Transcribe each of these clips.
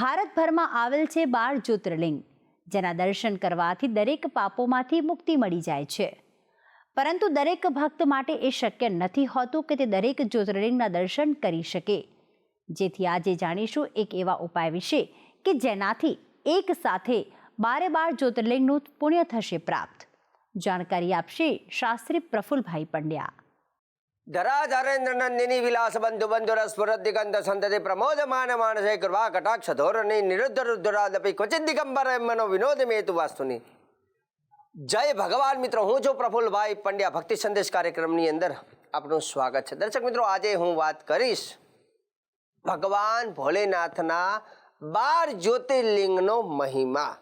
ભારતભરમાં આવેલ છે બાર જ્યોતિર્લિંગ, જેના દર્શન કરવાથી દરેક પાપોમાંથી મુક્તિ મળી જાય છે. પરંતુ દરેક ભક્ત માટે એ શક્ય નથી હોતું કે તે દરેક જ્યોતિર્લિંગના દર્શન કરી શકે. જેથી આજે જાણીશું એક એવા ઉપાય વિશે કે જેનાથી એક સાથે બારે બાર જ્યોતિર્લિંગનું પુણ્ય થશે પ્રાપ્ત. જાણકારી આપશે શાસ્ત્રી પ્રફુલભાઈ પંડ્યા. ધરાધરેન્દ્ર નંદિની વિલાસ બંધુ બંધુર સ્ફુરત દિગંત સંતતિ પ્રમોદમાન માનસે કૃપા કટાક્ષ ધોરણી નિરુદ્ધ રુદ્રાદપી ક્વચિત દિગંબર મનો વિનોદ મેતુ વાસ્તુની જય ભગવાન મિત્રો હું છું પ્રફુલભાઈ પંડ્યા ભક્તિ સંદેશ કાર્યક્રમની અંદર આપનું સ્વાગત છે દર્શક મિત્રો આજે હું વાત કરીશ ભગવાન ભોલેનાથના બાર જ્યોતિર્લિંગનો મહિમા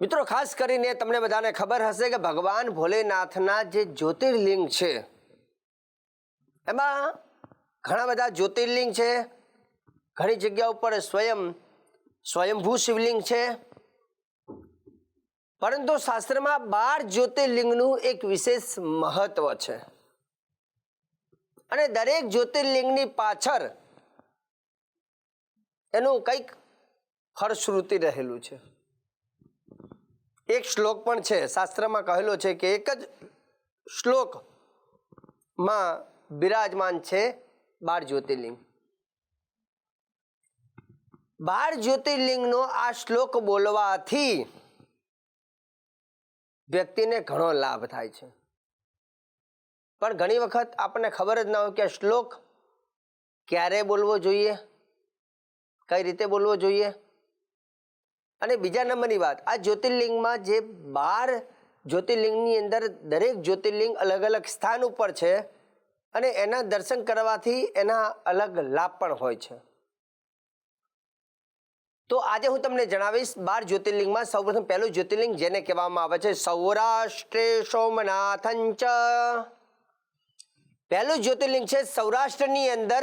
મિત્રો, ખાસ કરીને તમને બધાને ખબર હશે કે ભગવાન ભોલેનાથના જે જ્યોતિર્લિંગ છે, એમાં ઘણા બધા જ્યોતિર્લિંગ છે. ઘણી જગ્યા ઉપર સ્વયં, સ્વયંભૂ શિવલિંગ છે. પરંતુ શાસ્ત્રમાં બાર જ્યોતિર્લિંગનું એક વિશેષ મહત્વ છે. અને દરેક જ્યોતિર્લિંગની પાછળ એનું કંઈક ફળશ્રુતિ રહેલું છે. એક શ્લોક પણ છે. શાસ્ત્રમાં કહેલો છે કે એક જ શ્લોકમાં બિરાજમાન છે બાર જ્યોતિર્લિંગ. બાર જ્યોતિર્લિંગનો આ શ્લોક બોલવાથી વ્યક્તિને ઘણો લાભ થાય છે. પણ ઘણી વખત આપણને ખબર જ ના હોય કે શ્લોક ક્યારે બોલવો જોઈએ, કઈ રીતે બોલવો જોઈએ. અને બીજા નંબરની વાત, આ જ્યોતિર્લિંગમાં જે બાર જ્યોતિર્લિંગની અંદર દરેક જ્યોતિર્લિંગ અલગ અલગ સ્થાન ઉપર છે અને એના દર્શન કરવાથી એના અલગ લાભ પણ હોય છે. તો આજે હું તમને જણાવીશ બાર જ્યોતિર્લિંગમાં સૌપ્રથમ પહેલું જ્યોતિર્લિંગ જેને કહેવામાં આવે છે સૌરાષ્ટ્રે સોમનાથંચ પહેલું જ્યોતિર્લિંગ છે સૌરાષ્ટ્રની અંદર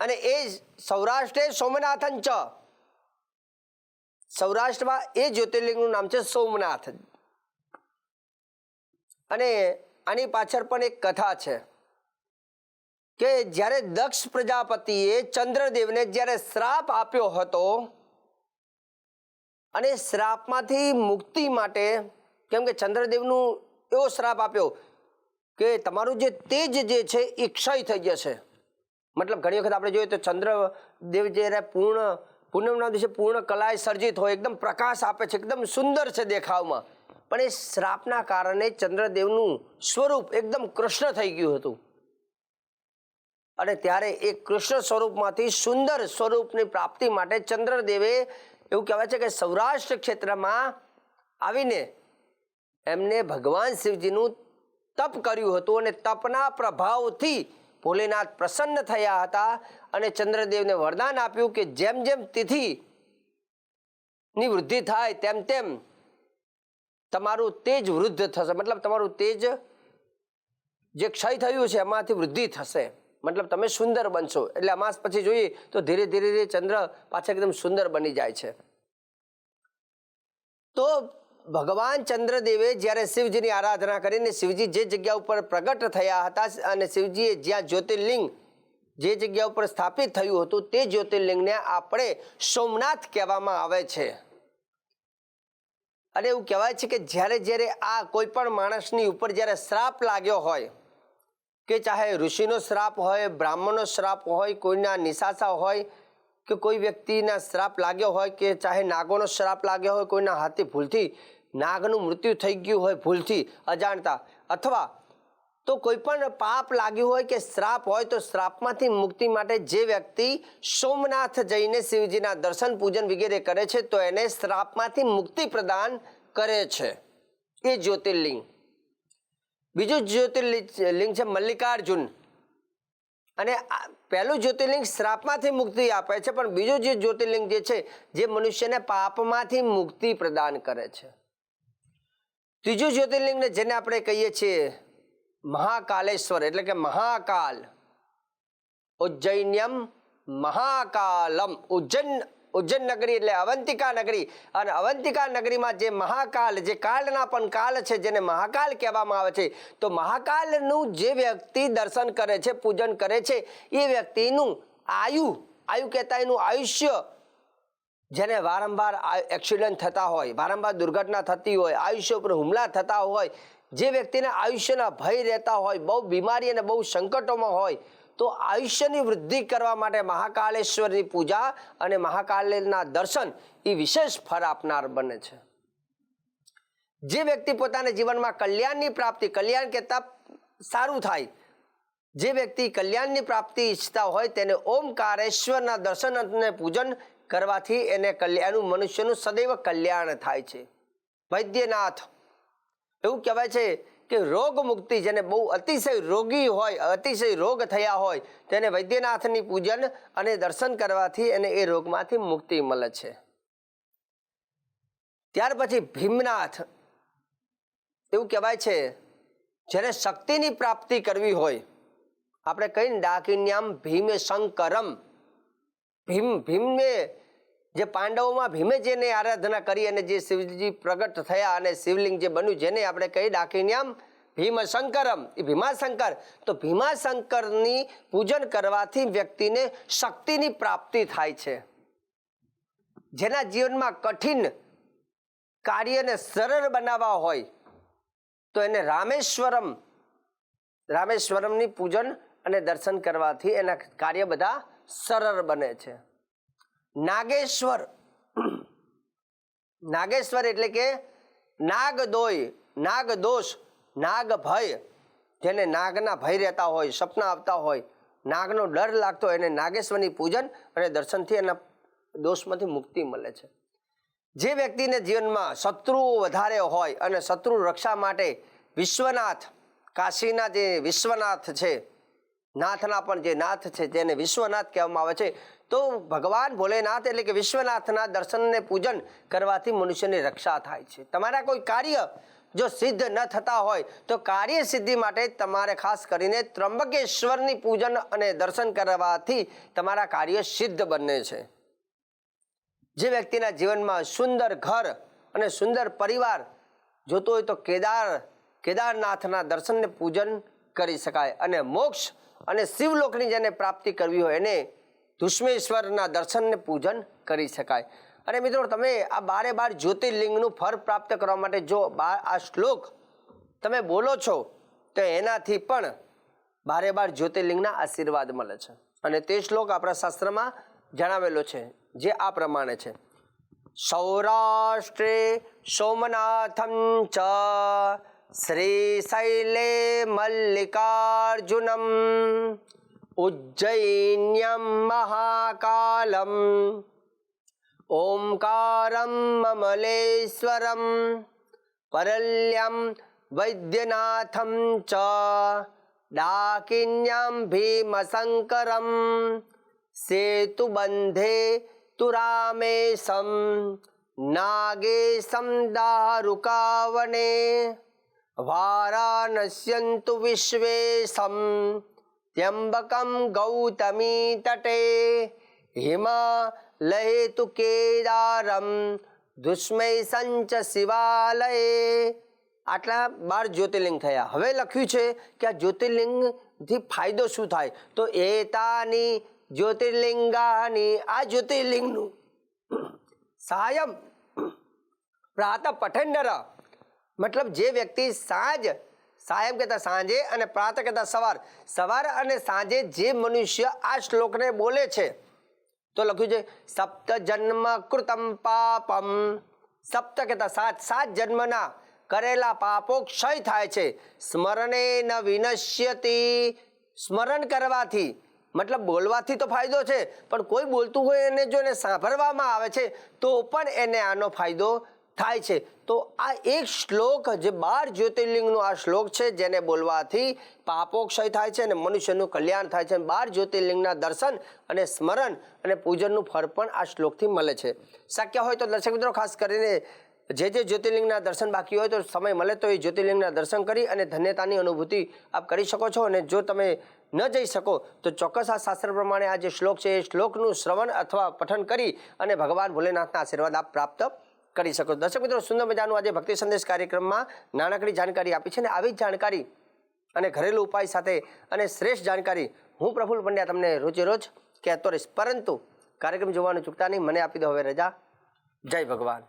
અને એ સૌરાષ્ટ્રે સોમનાથન ચ સૌરાષ્ટ્રમાં એ જ્યોતિર્લિંગનું નામ છે સોમનાથ. અને આની પાછળ પણ એક કથા છે કે જ્યારે દક્ષ પ્રજાપતિએ ચંદ્રદેવને જ્યારે શ્રાપ આપ્યો હતો અને શ્રાપમાંથી મુક્તિ માટે, કેમ કે ચંદ્રદેવનું એવો શ્રાપ આપ્યો કે તમારું જે તેજ જે છે એ ક્ષય થઈ જશે. મતલબ ઘણી વખત આપણે જોઈએ તો ચંદ્રદેવ જ્યારે પૂર્ણ પૂનમના દિવસે પૂર્ણ કલાએ સર્જિત હોય, એકદમ પ્રકાશ આપે છે, એકદમ સુંદર છે દેખાવમાં. પણ એ શ્રાપના કારણે ચંદ્રદેવનું સ્વરૂપ એકદમ કૃષ્ણ થઈ ગયું હતું. અને ત્યારે એ કૃષ્ણ સ્વરૂપમાંથી સુંદર સ્વરૂપની પ્રાપ્તિ માટે ચંદ્રદેવે એવું કહેવાય છે કે સૌરાષ્ટ્ર ક્ષેત્રમાં આવીને એમને ભગવાન શિવજીનું તપ કર્યું હતું અને તપના પ્રભાવથી ભોલેનાથ પ્રસન્ન થયા હતા અને ચંદ્રદેવને વરદાન આપ્યું કે જેમ જેમ તિથિની વૃદ્ધિ થાય તેમ તેમ તમારું તેજ વૃદ્ધ થશે. મતલબ તમારું તેજ જે ક્ષય થયું છે એમાંથી વૃદ્ધિ થશે. મતલબ તમે સુંદર બનશો. એટલે અમાસ પછી જોઈએ તો ધીરે ધીરે ધીરે ચંદ્ર પાછા એકદમ સુંદર બની જાય છે. તો ભગવાન ચંદ્રદેવે જ્યારે શિવજીની આરાધના કરીને શિવજી જે જગ્યા ઉપર પ્રગટ થયા હતા અને શિવજીએ જ્યાં જ્યોતિર્લિંગ જે જગ્યા ઉપર સ્થાપિત થયું હતું તે જ્યોતિર્લિંગને આપણે સોમનાથ કહેવામાં આવે છે. અને એવું કહેવાય છે કે જ્યારે જ્યારે આ કોઈ પણ માણસની ઉપર જ્યારે શ્રાપ લાગ્યો હોય કે ચાહે ઋષિનો શ્રાપ હોય, બ્રાહ્મણનો શ્રાપ હોય, કોઈના નિશાસા હોય કે કોઈ વ્યક્તિના શ્રાપ લાગ્યો હોય કે ચાહે નાગોનો શ્રાપ લાગ્યો હોય, કોઈના હાથે ભૂલથી નાગનું મૃત્યુ થઈ ગયું હોય ભૂલથી અજાણતા. અથવા તો કોઈ પણ પાપ લાગ્યું હોય કે શ્રાપ હોય તો શ્રાપમાંથી મુક્તિ માટે જે વ્યક્તિ સોમનાથ જઈને શિવજીના દર્શન, પૂજન વગેરે કરે છે, તો એને શ્રાપમાંથી મુક્તિ પ્રદાન કરે છે. એ જ્યોતિર્લિંગ. બીજું જ્યોતિર્લિંગ છે મલ્લિકાર્જુન. અને પહેલું જ્યોતિર્લિંગ શ્રાપમાંથી મુક્તિ આપે છે, પણ બીજું જે જ્યોતિર્લિંગ જે છે, જે મનુષ્યને પાપમાંથી મુક્તિ પ્રદાન કરે છે. ત્રીજું જ્યોતિર્લિંગને જેને આપણે કહીએ છીએ મહાકાલેશ્વર, એટલે કે મહાકાલ. ઉજ્જૈન્યમ મહાકાલમ. ઉજ્જૈન ઉજ્જૈન નગરી એટલે અવંતિકા નગરી. અને અવંતિકા નગરીમાં જે મહાકાલ, જે કાળના પણ કાલ છે, જેને મહાકાલ કહેવામાં આવે છે, તો મહાકાલનું જે વ્યક્તિ દર્શન કરે છે, પૂજન કરે છે, એ વ્યક્તિનું આયુ આયુ કહેતા એનું આયુષ્ય જેને વારંવાર એક્સિડન્ટ થતા હોય, વારંવાર દુર્ઘટના થતી હોય, આયુષ્ય ઉપર હુમલા થતા હોય, જે વ્યક્તિને આયુષ્યના ભય રહેતા હોય, બહુ બીમારી અને બહુ સંકટોમાં હોય, તો આયુષ્યની વૃદ્ધિ કરવા માટે મહાકાળેશ્વરની પૂજા અને મહાકાળના દર્શન એ વિશેષ ફળ આપનાર બને છે. જે વ્યક્તિ પોતાના જીવનમાં કલ્યાણની પ્રાપ્તિ, કલ્યાણ કહેતા સારું થાય, જે વ્યક્તિ કલ્યાણની પ્રાપ્તિ ઈચ્છતા હોય તેને ઓમકારેશ્વરના દર્શન અને પૂજન કરવાથી એને કલ્યાણનું, મનુષ્યનું સદૈવ કલ્યાણ થાય છે. વૈદ્યનાથ. એવું કહેવાય છે કે રોગ મુક્તિ જેને બહુ અતિશય રોગી હોય, અતિશય રોગ થયા હોય, તેને વૈદ્યનાથની પૂજન અને દર્શન કરવાથી એને એ રોગમાંથી મુક્તિ મળે છે. ત્યાર પછી ભીમનાથ. એવું કહેવાય છે, જેને શક્તિની પ્રાપ્તિ કરવી હોય. આપણે કહીને ડાકિન્યામ ભીમે શંકરમ ભીમ, ભીમને, જે પાંડવોમાં ભીમે જેને આરાધના કરી અને જે શિવજી પ્રગટ થયા અને શિવલિંગ જે બન્યું, જેને આપણે કહી ડાકિન્યામ ભીમશંકરમ. એ ભીમાશંકર. તો ભીમાશંકરની પૂજન કરવાથી વ્યક્તિને શક્તિની પ્રાપ્તિ થાય છે. જેના જીવનમાં કઠિન કાર્યને સરળ બનાવવા હોય, તો એને રામેશ્વરમ, રામેશ્વરમની પૂજન અને દર્શન કરવાથી એના કાર્ય બધા સરળ બને છે. નાગેશ્વર નાગેશ્વર એટલે કે નાગદોય નાગદોષ નાગ ભય જેને નાગના ભય રહેતા હોય, સપના આવતા હોય, નાગનો ડર લાગતો હોય એને નાગેશ્વરની પૂજન અને દર્શનથી એના દોષમાંથી મુક્તિ મળે છે. જે વ્યક્તિને જીવનમાં શત્રુઓ વધારે હોય અને શત્રુ રક્ષા માટે વિશ્વનાથ, કાશીના જે વિશ્વનાથ છે નાથના પણ જે નાથ છે તેને વિશ્વનાથ કહેવામાં આવે છે, તો ભગવાન ભોલેનાથ એટલે કે વિશ્વનાથના દર્શનને પૂજન કરવાથી મનુષ્યની રક્ષા થાય છે. તમારા કોઈ કાર્ય જો સિદ્ધ ન થતા હોય, તો કાર્ય સિદ્ધિ માટે તમારે ખાસ કરીને ત્રંબકેશ્વરની પૂજન અને દર્શન કરવાથી તમારા કાર્ય સિદ્ધ બને છે. જે વ્યક્તિના જીવનમાં સુંદર ઘર અને સુંદર પરિવાર જોતો હોય તો કેદાર, કેદારનાથના દર્શનને પૂજન કરી શકાય અને મોક્ષ અને શિવલોકની જેને પ્રાપ્તિ કરવી હોય એને દુષ્મેશ્વરના દર્શનને પૂજન કરી શકાય. અને મિત્રો, તમે આ બારે બાર જ્યોતિર્લિંગનું ફળ પ્રાપ્ત કરવા માટે જો બાર આ શ્લોક તમે બોલો છો, તો એનાથી પણ બારે બાર જ્યોતિર્લિંગના આશીર્વાદ મળે છે. અને તે શ્લોક આપણા શાસ્ત્રમાં જણાવેલો છે, જે આ પ્રમાણે છે. સૌરાષ્ટ્રે સોમનાથમ ચ શ્રીશૈલે मल्लिकार्जुनम् ઉજ્જૈન્યમ મહાકાલમ, ઓમકારમ મમલેશ્વરમ, પરલ્યમ વૈદ્યનાથમ ચ, ડાકિન્યમ ભીમશંકરમ, સેતુબંધે તુ રામેશમ નાગેશમ દારુકાવને વારાણસ્યંતુ વિશ્વેશમ ત્યંબકમ ગૌતમી તટે હિમાલયે તુ કેદારમ દુષ્મય સંચ શિવાલયે આટલા બાર જ્યોતિર્લિંગ થયા. હવે લખ્યું છે કે આ જ્યોતિર્લિંગથી ફાયદો શું થાય? તો એતાની જ્યોતિર્લિંગાની, આ જ્યોતિર્લિંગનું, સાયમ પ્રાત પઠંડર મતલબ જે વ્યક્તિ સાંજ સાહેબ કહેતા સાંજે અને પ્રાત કહેતા સવાર સવાર અને સાંજે જે મનુષ્ય આ શ્લોકને બોલે છે, તો લખ્યું છે, સપ્ત જન્મ કૃતમ પાપમ. સપ્ત કહેતા સાત સાત જન્મના કરેલા પાપો ક્ષય થાય છે. સ્મરણે ન વિનશ્યતિ. સ્મરણ કરવાથી, મતલબ બોલવાથી તો ફાયદો છે, પણ કોઈ બોલતું હોય એને જો એને સાંભળવામાં આવે છે, તો પણ એને આનો ફાયદો થાય છે. તો આ એક શ્લોક જે બાર જ્યોતિર્લિંગનો આ શ્લોક છે, જેને બોલવાથી પાપો ક્ષય થાય છે અને મનુષ્યનું કલ્યાણ થાય છે. બાર જ્યોતિર્લિંગના દર્શન અને સ્મરણ અને પૂજનનું ફળ પણ આ શ્લોકથી મળે છે. શક્ય હોય તો દર્શક મિત્રો, ખાસ કરીને જે જે જ્યોતિર્લિંગના દર્શન બાકી હોય તો સમય મળે તો એ જ્યોતિર્લિંગના દર્શન કરી અને ધન્યતાની અનુભૂતિ આપ કરી શકો છો. અને જો તમે ન જઈ શકો, તો ચોક્કસ આ શાસ્ત્ર પ્રમાણે આ જે શ્લોક છે, એ શ્લોકનું શ્રવણ અથવા પઠન કરી અને ભગવાન ભોલેનાથના આશીર્વાદ આપ પ્રાપ્ત કરી શકો. દર્શક મિત્રો, સુંદર મજાનું આજે ભક્તિ સંદેશ કાર્યક્રમમાં નાનકડી જાણકારી આપી છે અને આવી જ જાણકારી અને ઘરેલુ ઉપાય સાથે અને શ્રેષ્ઠ જાણકારી હું પ્રફુલ્લ પંડ્યા તમને રોજે રોજ કહેતો રહીશ. પરંતુ કાર્યક્રમ જોવાનું ચૂકતા નહીં. મને આપી દો હવે રજા. જય ભગવાન.